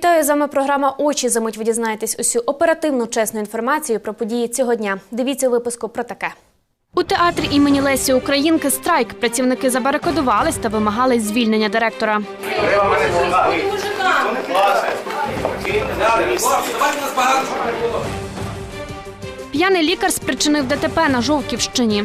Вітаю з вами програма Очі. За мить ви дізнаєтесь усю оперативну чесну інформацію про події цього дня. Дивіться випуску про таке. У театрі імені Лесі Українки страйк. Працівники забарикадувались та вимагали звільнення директора. П'яний лікар спричинив ДТП на Жовківщині.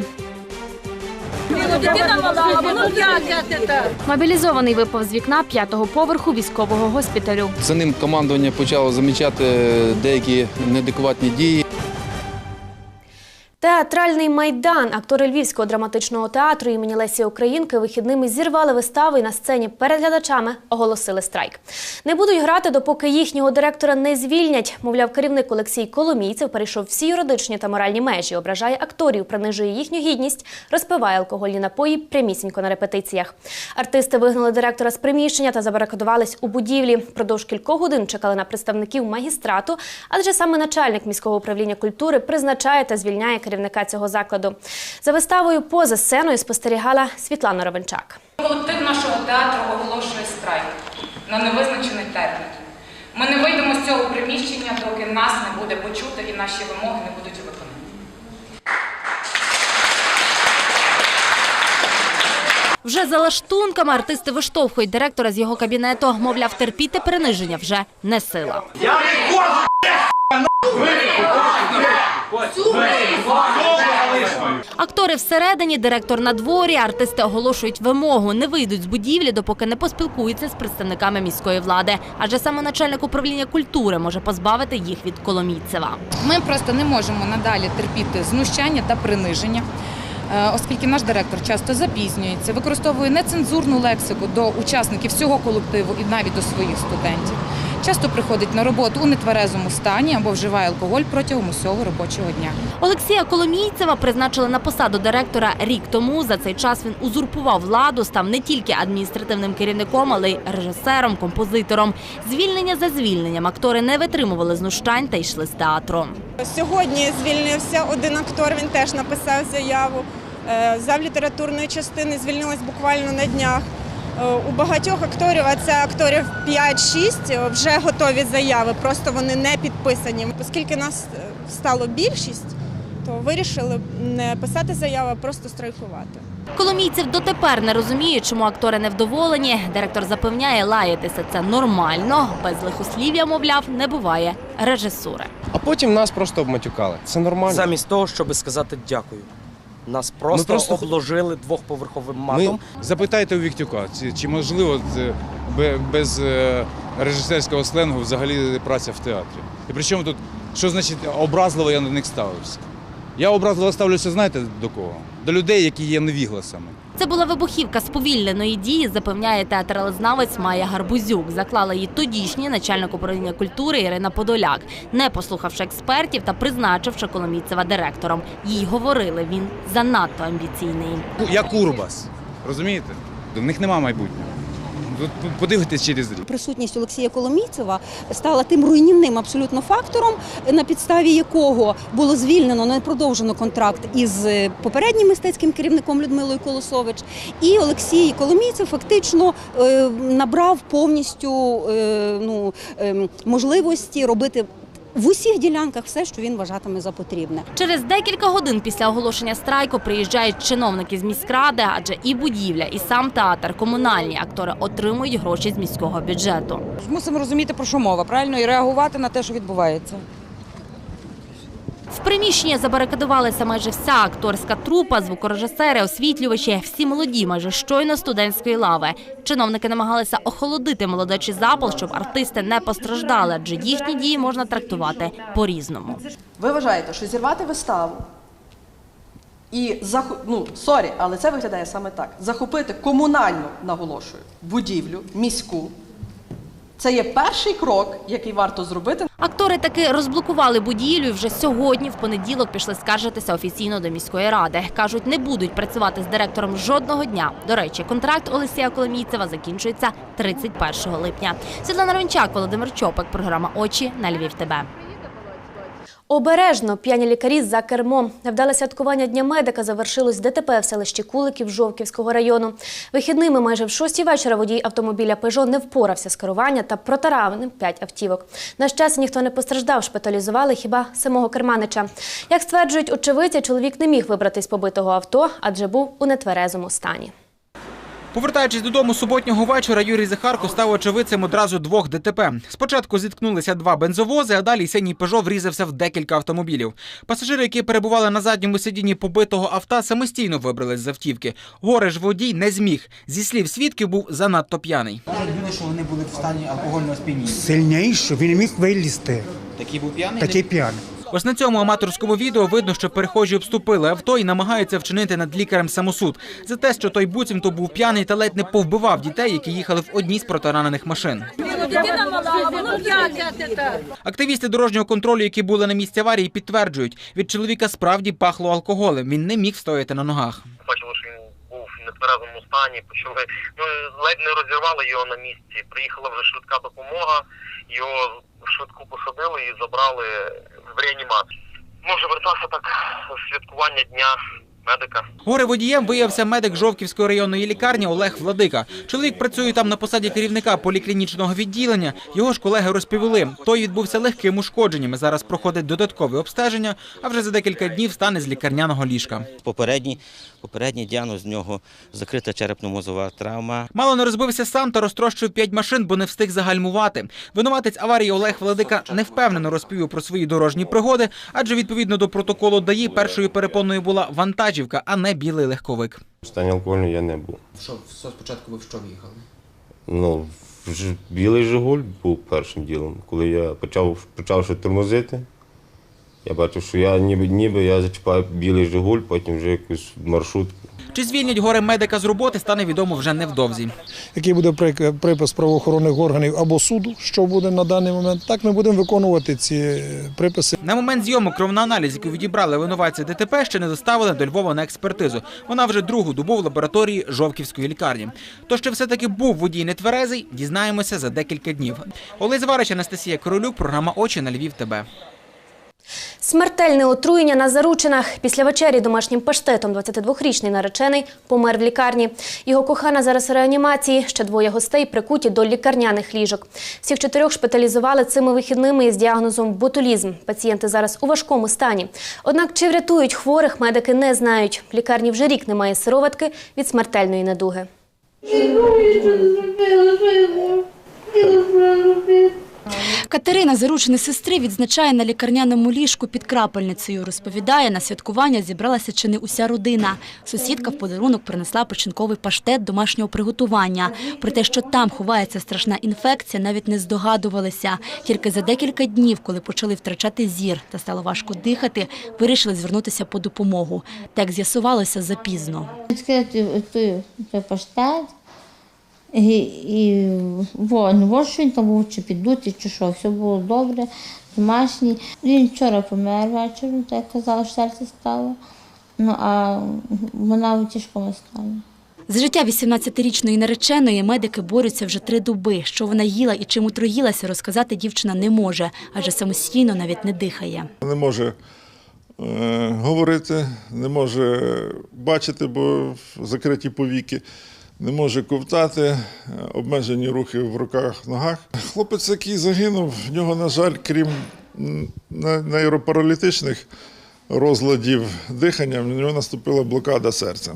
Дитина мала, воно п'яте. Мобілізований випав з вікна п'ятого поверху військового госпіталю. За ним командування почало замічати деякі неадекватні дії. Театральний майдан. Актори Львівського драматичного театру імені Лесі Українки вихідними зірвали вистави і на сцені перед глядачами оголосили страйк. Не будуть грати, допоки їхнього директора не звільнять. Мовляв, керівник Олексій Коломійцев перейшов всі юридичні та моральні межі, ображає акторів, принижує їхню гідність, розпиває алкогольні напої прямісінько на репетиціях. Артисти вигнали директора з приміщення та забарикадувались у будівлі. Продовж кількох годин чекали на представників магістрату, адже саме начальник міського управління культури призначає та звільняє керівника цього закладу. За виставою поза сценою спостерігала Світлана Ровенчак. Колектив нашого театру оголошує страйк на невизначений термін. Ми не вийдемо з цього приміщення, доки нас не буде почуто і наші вимоги не будуть виконані. Вже за лаштунками артисти виштовхують директора з його кабінету. Мовляв, терпіти приниження вже не сила. Актори всередині, директор на дворі, артисти оголошують вимогу, не вийдуть з будівлі, допоки не поспілкуються з представниками міської влади. Адже саме начальник управління культури може позбавити їх від Коломійцева. Ми просто не можемо надалі терпіти знущання та приниження. е, Оскільки наш директор часто запізнюється, використовує нецензурну лексику до учасників всього колективу і навіть до своїх студентів. Часто приходить на роботу у нетверезому стані або вживає алкоголь протягом усього робочого дня. Олексія Коломійцева призначили на посаду директора рік тому. За цей час він узурпував владу, став не тільки адміністративним керівником, але й режисером, композитором. Звільнення за звільненням актори не витримували знущань та йшли з театру. Сьогодні звільнився один актор, він теж написав заяву. Е, Зав літературної частини звільнилась буквально на днях. Е, У багатьох акторів, а це акторів 5-6, вже готові заяви, просто вони не підписані. Оскільки нас е, стало більшість, то вирішили не писати заяву, а просто страйкувати. Коломійцев дотепер не розуміє, чому актори невдоволені. Директор запевняє, лаятися це нормально. Без лихослів'я, мовляв, не буває режисури. А потім нас просто обматюкали. Це нормально. Замість того, щоб сказати дякую. Нас просто, просто- обложили двохповерховим Ми матом. запитайте у Віктюка, чи, чи можливо без е, режисерського сленгу взагалі праця в театрі. І причому тут, що значить образливо я на них ставився? Я образливо ставлюся, знаєте, до кого? До людей, які є невігласами. Це була вибухівка сповільненої дії, запевняє театралознавець Майя Гарбузюк. Заклала її тодішній начальник управління культури Ірина Подоляк, не послухавши експертів та призначивши Коломійцева директором. Їй говорили, він занадто амбіційний. Я Курбас. Розумієте? В них нема майбутнього. Тут подивитесь через рік. Присутність Олексія Коломійцева стала тим руйнівним абсолютно фактором, на підставі якого було звільнено, не продовжено контракт із попереднім мистецьким керівником Людмилою Колосович. І Олексій Коломійцев фактично е, набрав повністю е, ну, е, можливості робити. В усіх ділянках все, що він вважатиме за потрібне. Через декілька годин після оголошення страйку приїжджають чиновники з міськради, адже і будівля, і сам театр, комунальні актори отримують гроші з міського бюджету. Мусимо розуміти, про що мова, правильно, і реагувати на те, що відбувається. В приміщенні забарикадувалася майже вся акторська трупа, звукорежисери, освітлювачі, всі молоді, майже щойно студентської лави. Чиновники намагалися охолодити молодечий запал, щоб артисти не постраждали, адже їхні дії можна трактувати по-різному. Ви вважаєте, що зірвати виставу і ну, сорі, але це виглядає саме так. Захопити комунальну, наголошую, будівлю, міську. Це є перший крок, який варто зробити. Актори таки розблокували будівлю і вже сьогодні, в понеділок, пішли скаржитися офіційно до міської ради. Кажуть, не будуть працювати з директором жодного дня. До речі, контракт Олексія Коломійцева закінчується 31 липня. Світлана Рончак, Володимир Чопик, програма Очі на Львів. ТБ. Обережно п'яні лікарі за кермом. Невдале святкування Дня медика завершилось ДТП в селищі Куликів Жовківського району. Вихідними майже в шостій вечора водій автомобіля «Пежо» не впорався з керування та протаранив п'ять автівок. На щастя, ніхто не постраждав, шпиталізували хіба самого керманича. Як стверджують очевидці, чоловік не міг вибратись з побитого авто, адже був у нетверезому стані. Повертаючись додому суботнього вечора, Юрій Захарко став очевидцем одразу двох ДТП. Спочатку зіткнулися два бензовози, а далі синій Пежо врізався в декілька автомобілів. Пасажири, які перебували на задньому сидінні побитого авто, самостійно вибрались з автівки. Горе ж водій не зміг. Зі слів свідків, був занадто п'яний. Що вони були в стані алкогольного сп'яніння. Сильніше, він міг вилізти. Такий був п'яний? Такий п'яний. Ось на цьому аматорському відео видно, що перехожі обступили авто і намагаються вчинити над лікарем самосуд за те, що той буцімто був п'яний та ледь не повбивав дітей, які їхали в одній з протаранених машин. Активісти дорожнього контролю, які були на місці аварії, підтверджують, від чоловіка справді пахло алкоголем. Він не міг стояти на ногах. бачили, що він був в нетверезому стані, почали ну ледь не розірвали його на місці. Приїхала вже швидка допомога, його швидко посадили і забрали в реанімацію. Може вертався так святкування дня медика. Горе водієм виявився медик Жовківської районної лікарні Олег Владика. Чоловік працює там на посаді керівника поліклінічного відділення. Його ж колеги розповіли, той відбувся легким ушкодженням. Зараз проходить додаткове обстеження, а вже за декілька днів стане з лікарняного ліжка. Попередній, попередній діагноз в нього закрита черепно-мозова травма. Мало не розбився сам та розтрощив п'ять машин, бо не встиг загальмувати. Винуватець аварії Олег Владика невпевнено розповів про свої дорожні пригоди, адже відповідно до протоколу ДАІ першою перепоною була вантажівка, а не білий легковик. В стані алкогольного я не був. Що, спочатку ви в що в'їхали? Ну, білий Жигуль був першим ділом. Коли я почав, почав ще тормозити, я бачив, що я ніби, ніби я зачіпаю білий Жигуль, потім вже якусь маршрутку. Чи звільнять горе медика з роботи, стане відомо вже невдовзі. який буде прик- припис правоохоронних органів або суду, що буде на даний момент, так ми будемо виконувати ці приписи. На момент зйомок кровноаналіз, який відібрали винуватці ДТП, ще не доставили до Львова на експертизу. Вона вже другу добу в лабораторії Жовківської лікарні. То, що все-таки був водій нетверезий, дізнаємося за декілька днів. Олесь Варич, Анастасія Королюк, програма Очі на Львів. ТБ. Смертельне отруєння на заручинах. Після вечері домашнім паштетом 22-річний наречений помер в лікарні. Його кохана зараз у реанімації. Ще двоє гостей прикуті до лікарняних ліжок. Всіх чотирьох шпиталізували цими вихідними із діагнозом ботулізм. Пацієнти зараз у важкому стані. Однак чи врятують хворих, медики не знають. В лікарні вже рік немає сироватки від смертельної недуги. Катерина, заручена сестри, відзначає на лікарняному ліжку під крапельницею. Розповідає, на святкування зібралася чи не уся родина. Сусідка в подарунок принесла печінковий паштет домашнього приготування. Про те, що там ховається страшна інфекція, навіть не здогадувалися. Тільки за декілька днів, коли почали втрачати зір та стало важко дихати, вирішили звернутися по допомогу. Так з'ясувалося запізно. Той паштет, і, і що він там був, чи піддутий, чи що, все було добре, домашній. Він вчора помер вечором, так як казала, що серце стало. Ну, а вона в тяжкому стані. За життя 18-річної нареченої медики борються вже три доби. Що вона їла і чим отруїлася, розказати дівчина не може, адже самостійно навіть не дихає. Не може е, говорити, не може бачити, бо закриті повіки, не може ковтати, е, обмежені рухи в руках, ногах. Хлопець, який загинув, в нього, на жаль, крім нейропаралітичних розладів дихання, в нього наступила блокада серця.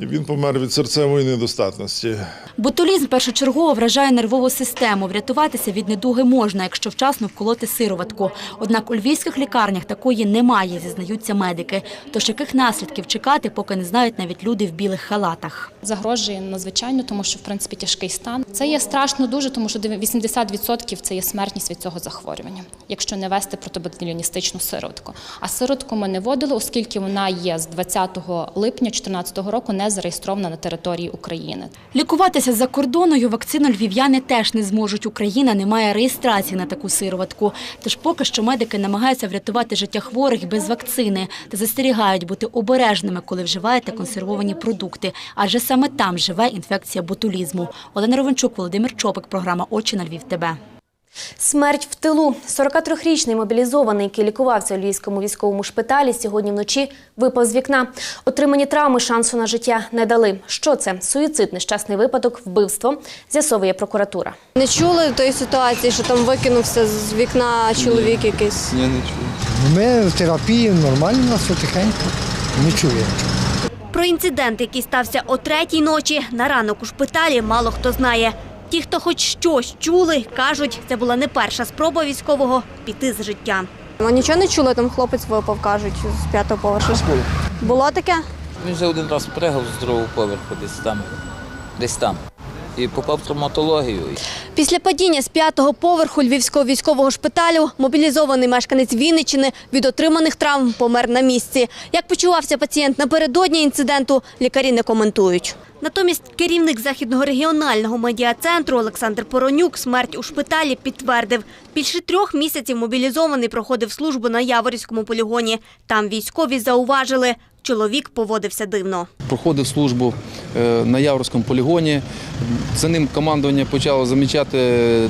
І він помер від серцевої недостатності. Ботулізм першочергово вражає нервову систему. Врятуватися від недуги можна, якщо вчасно вколоти сироватку. Однак у львівських лікарнях такої немає, зізнаються медики. Тож яких наслідків чекати, поки не знають навіть люди в білих халатах. загрожує надзвичайно, тому що в принципі тяжкий стан. Це є страшно дуже, тому що 80% це є смертність від цього захворювання, якщо не вести протиботуліністичну сироватку. А сироватку ми не вводили, оскільки вона є з 20 липня 2014 року не зареєстрована на території України. Лікуватися за кордоною вакцину львів'яни теж не зможуть. Україна не має реєстрації на таку сироватку. Тож поки що медики намагаються врятувати життя хворих без вакцини та застерігають бути обережними, коли вживаєте консервовані продукти, адже саме там живе інфекція ботулізму. Олена Ровенчук, Володимир Чопик, програма Очі на Львів. ТБ. Смерть в тилу. 43-річний мобілізований, який лікувався у Львівському військовому шпиталі, сьогодні вночі випав з вікна. Отримані травми шансу на життя не дали. Що це? Суїцид, нещасний випадок, вбивство, з'ясовує прокуратура. Не чули тої ситуації, що там викинувся з вікна чоловік якийсь? Я не чую. Ми в терапії нормально, у нас все тихенько. Не чуємо. Про інцидент, який стався о третій ночі, на ранок у шпиталі мало хто знає. Ті, хто хоч щось чули, кажуть, це була не перша спроба військового піти з життя. Ну нічого не чули, там хлопець випав, кажуть, з п'ятого поверху. Було таке? Він вже один раз пригав з другого поверху, десь там, десь там. І попав в травматологію. Після падіння з п'ятого поверху Львівського військового шпиталю мобілізований мешканець Вінниччини від отриманих травм помер на місці. Як почувався пацієнт напередодні інциденту, лікарі не коментують. Натомість керівник західного регіонального медіа-центру Олександр Поронюк смерть у шпиталі підтвердив. Більше трьох місяців мобілізований проходив службу на Яворівському полігоні. Там військові зауважили, чоловік поводився дивно. Проходив службу е, на Яворському полігоні. За ним командування почало замічати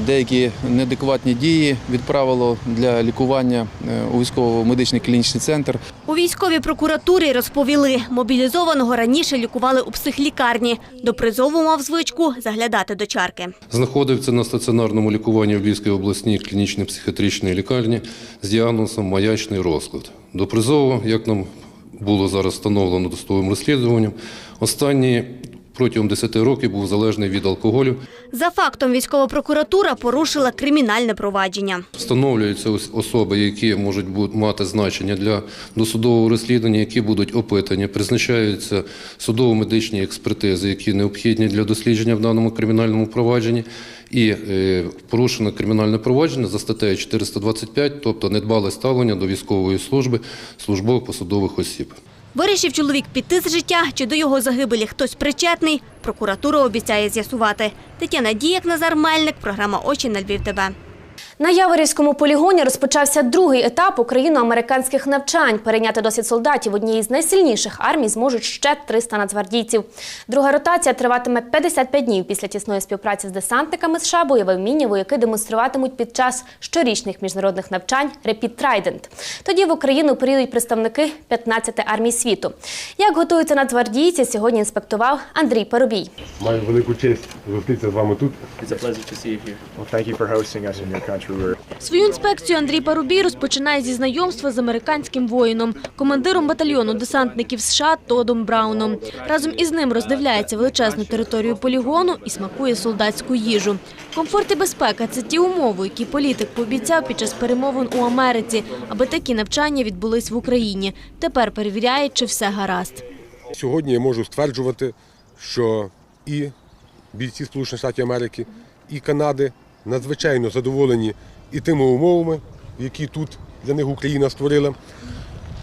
деякі неадекватні дії, відправило для лікування е, у військово-медичний клінічний центр. У військовій прокуратурі розповіли, мобілізованого раніше лікували у психлікарні. До призову мав звичку заглядати до чарки. Знаходився на стаціонарному лікуванні в Львівській обласній клінічній психіатричній лікарні з діагнозом маячний розклад. До призову, як нам було зараз встановлено досудовим розслідуванням, останній протягом 10 років був залежний від алкоголю. За фактом військова прокуратура порушила кримінальне провадження. Встановлюються особи, які можуть мати значення для досудового розслідування, які будуть опитані. Призначаються судово-медичні експертизи, які необхідні для дослідження в даному кримінальному провадженні. І е, порушено кримінальне провадження за статтею 425, тобто недбале ставлення до військової служби службових посадових осіб. Вирішив чоловік піти з життя, чи до його загибелі хтось причетний. Прокуратура обіцяє з'ясувати. Тетяна Діяк, Назар Мельник, програма «Очі на Львів ТВ». На Яворівському полігоні розпочався другий етап україно-американських навчань. Перейняти досвід солдатів однієї з найсильніших армій зможуть ще 300 нацгвардійців. Друга ротація триватиме 55 днів після тісної співпраці з десантниками США. Бойове вміння вояки демонструватимуть під час щорічних міжнародних навчань Rapid Trident. Тоді в Україну приїдуть представники 15 армій світу. Як готуються нацгвардійці, сьогодні інспектував Андрій Парубій. Маю велику честь зустрітися з вами тут. It's a pleasure to see you here. Well, thank you for hosting us in your country. Свою інспекцію Андрій Парубій розпочинає зі знайомства з американським воїном, командиром батальйону десантників США Тодом Брауном. Разом із ним роздивляється величезну територію полігону і смакує солдатську їжу. Комфорт і безпека це ті умови, які політик пообіцяв під час перемовин у Америці, аби такі навчання відбулись в Україні. Тепер перевіряє, чи все гаразд. Сьогодні я можу стверджувати, що і бійці Сполучених Штатів Америки, і Канади надзвичайно задоволені і тими умовами, які тут для них Україна створила,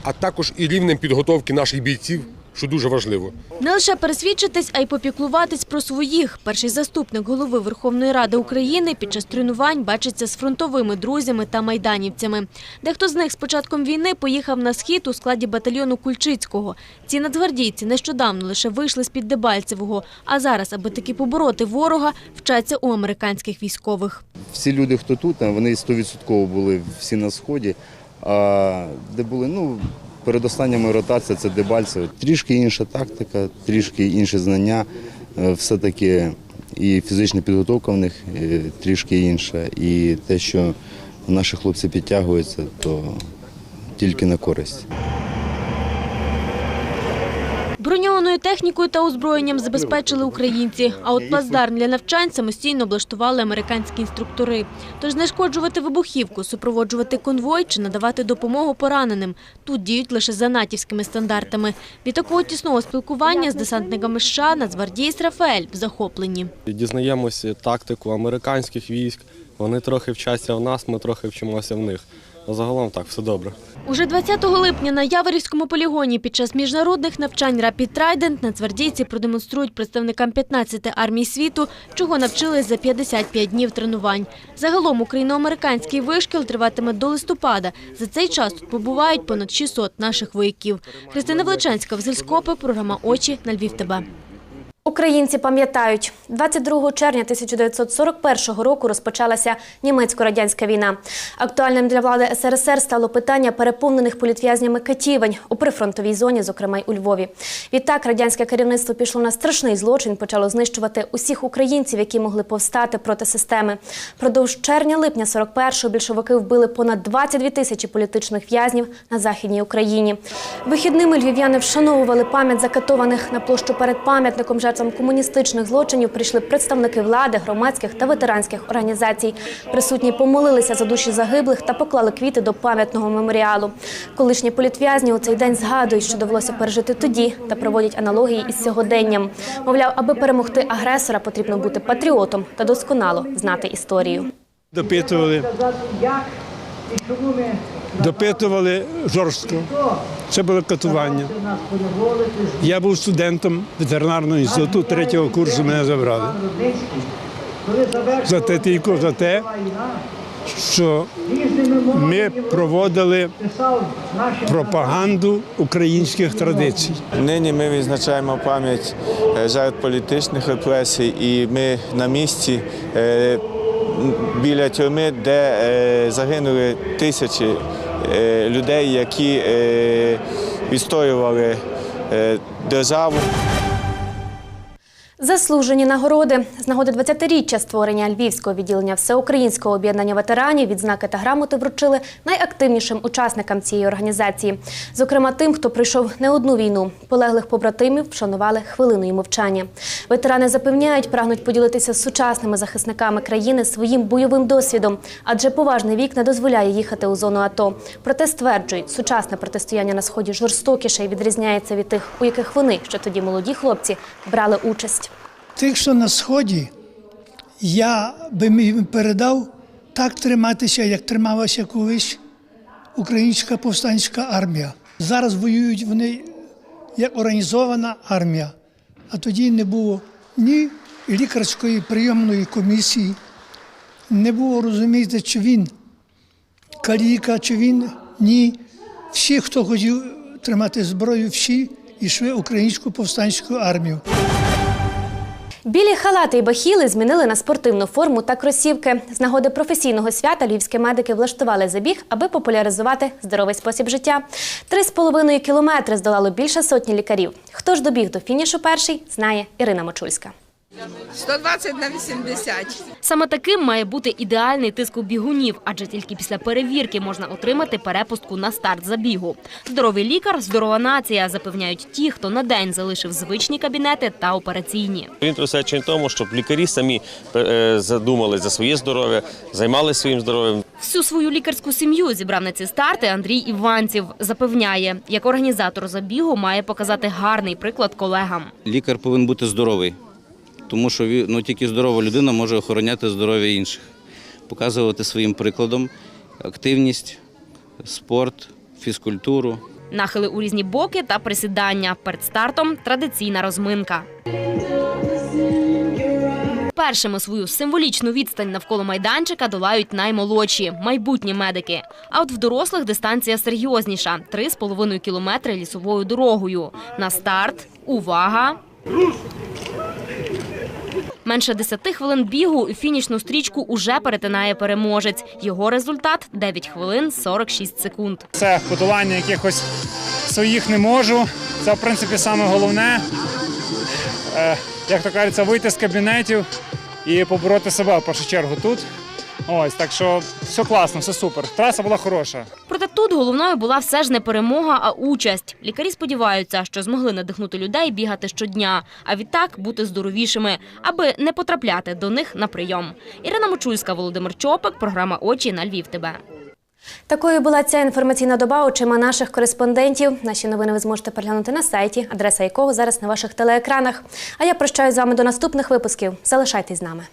а також і рівнем підготовки наших бійців, що дуже важливо. Не лише пересвідчитись, а й попіклуватись про своїх. Перший заступник голови Верховної Ради України під час тренувань бачиться з фронтовими друзями та майданівцями. Дехто з них з початком війни поїхав на схід у складі батальйону Кульчицького. Ці нацгвардійці нещодавно лише вийшли з-під Дебальцевого, а зараз, аби таки побороти ворога, вчаться у американських військових. Всі люди, хто тут, вони 100% були всі на сході. А де були, ну, перед останніми ротація це Дебальцево. Трішки інша тактика, трішки інші знання. Е, Все-таки і фізична підготовка в них е, трішки інша. І те, що наші хлопці підтягуються, то тільки на користь. Броньованою технікою та озброєнням забезпечили українці, а от плацдарм для навчань самостійно облаштували американські інструктори. Тож знешкоджувати вибухівку, супроводжувати конвой чи надавати допомогу пораненим тут діють лише за натівськими стандартами. Від такого тісного спілкування з десантниками США нацгвардієць Рафаель в захопленні. Дізнаємося тактику американських військ. Вони трохи вчаться в нас, ми трохи вчимося в них. А загалом так, все добре. Уже 20 липня на Яворівському полігоні під час міжнародних навчань Rapid Trident нацгвардійці продемонструють представникам 15 армій світу, чого навчились за 55 днів тренувань. Загалом україно-американський вишкіл триватиме до листопада. За цей час тут побувають понад 600 наших вояків. Христина Величанська, Василь Скопи, програма «Очі» на Львів ТБ. Українці пам'ятають, 22 червня 1941 року розпочалася німецько-радянська війна. Актуальним для влади СРСР стало питання переповнених політв'язнями катівень у прифронтовій зоні, зокрема й у Львові. Відтак радянське керівництво пішло на страшний злочин, почало знищувати усіх українців, які могли повстати проти системи. Продовж червня-липня 41-го більшовики вбили понад 22 тисячі політичних в'язнів на західній Україні. Вихідними львів'яни вшановували пам'ять закатованих на площу перед пам'ятником жертвам комуністичних злочинів. Прийшли представники влади, громадських та ветеранських організацій. Присутні помолилися за душі загиблих та поклали квіти до пам'ятного меморіалу. Колишні політв'язні у цей день згадують, що довелося пережити тоді, та проводять аналогії із сьогоденням. Мовляв, аби перемогти агресора, потрібно бути патріотом та досконало знати історію. Допитували, допитували жорстко. Це було катування. Я був студентом ветеринарного інституту третього курсу, мене забрали. За те тільки за те, що ми проводили пропаганду українських традицій. Нині ми відзначаємо пам'ять е, жертв політичних репресій, і ми на місці е, біля тюрми, де е, загинули тисячі людей, які е, відстоювали е, державу. Заслужені нагороди з нагоди 20-річчя створення Львівського відділення Всеукраїнського об'єднання ветеранів відзнаки та грамоти вручили найактивнішим учасникам цієї організації. Зокрема, тим, хто пройшов не одну війну. Полеглих побратимів вшанували хвилиною мовчання. Ветерани запевняють, прагнуть поділитися з сучасними захисниками країни своїм бойовим досвідом, адже поважний вік не дозволяє їхати у зону АТО. Проте стверджують, сучасне протистояння на сході жорстокіше і відрізняється від тих, у яких вони, що тоді молоді хлопці, брали участь. Тих, що на сході, я би їм передав так триматися, як трималася колись українська повстанська армія. Зараз воюють вони як організована армія, а тоді не було ні лікарської прийомної комісії, не було розумієте, чи він каліка, чи він ні. Всі, хто хотів тримати зброю, всі йшли українську повстанську армію. Білі халати і бахіли змінили на спортивну форму та кросівки. З нагоди професійного свята львівські медики влаштували забіг, аби популяризувати здоровий спосіб життя. Три з половиною кілометри здолало більше сотні лікарів. Хто ж добіг до фінішу перший, знає Ірина Мочульська. 120 на 80. Саме таким має бути ідеальний тиск у бігунів, адже тільки після перевірки можна отримати перепустку на старт забігу. Здоровий лікар здорова нація, запевняють ті, хто на день залишив звичні кабінети та операційні. Він присвячений тому, щоб лікарі самі е, задумали за своє здоров'я, займалися своїм здоров'ям. Всю свою лікарську сім'ю зібрав на ці старти Андрій Іванців. Запевняє, як організатор забігу має показати гарний приклад колегам. Лікар повинен бути здоровий, тому що ну, тільки здорова людина може охороняти здоров'я інших, показувати своїм прикладом активність, спорт, фізкультуру. Нахили у різні боки та присідання. Перед стартом традиційна розминка. Першими свою символічну відстань навколо майданчика долають наймолодші – майбутні медики. А от в дорослих дистанція серйозніша – 3,5 кілометри лісовою дорогою. На старт – увага! Менше 10 хвилин бігу фінішну стрічку уже перетинає переможець. Його результат – 9 хвилин 46 секунд. Це подолання якихось своїх не можу. Це, в принципі, саме головне. Е, як то кажеться, вийти з кабінетів і побороти себе в першу чергу тут. Ось, так що все класно, все супер. Траса була хороша. Тут головною була все ж не перемога, а участь. Лікарі сподіваються, що змогли надихнути людей бігати щодня, а відтак бути здоровішими, аби не потрапляти до них на прийом. Ірина Мочульська, Володимир Чопик, програма Очі на Львів. ТБ. Такою була ця інформаційна доба очима наших кореспондентів. Наші новини ви зможете переглянути на сайті, адреса якого зараз на ваших телеекранах. А я прощаюсь з вами до наступних випусків. Залишайтесь з нами.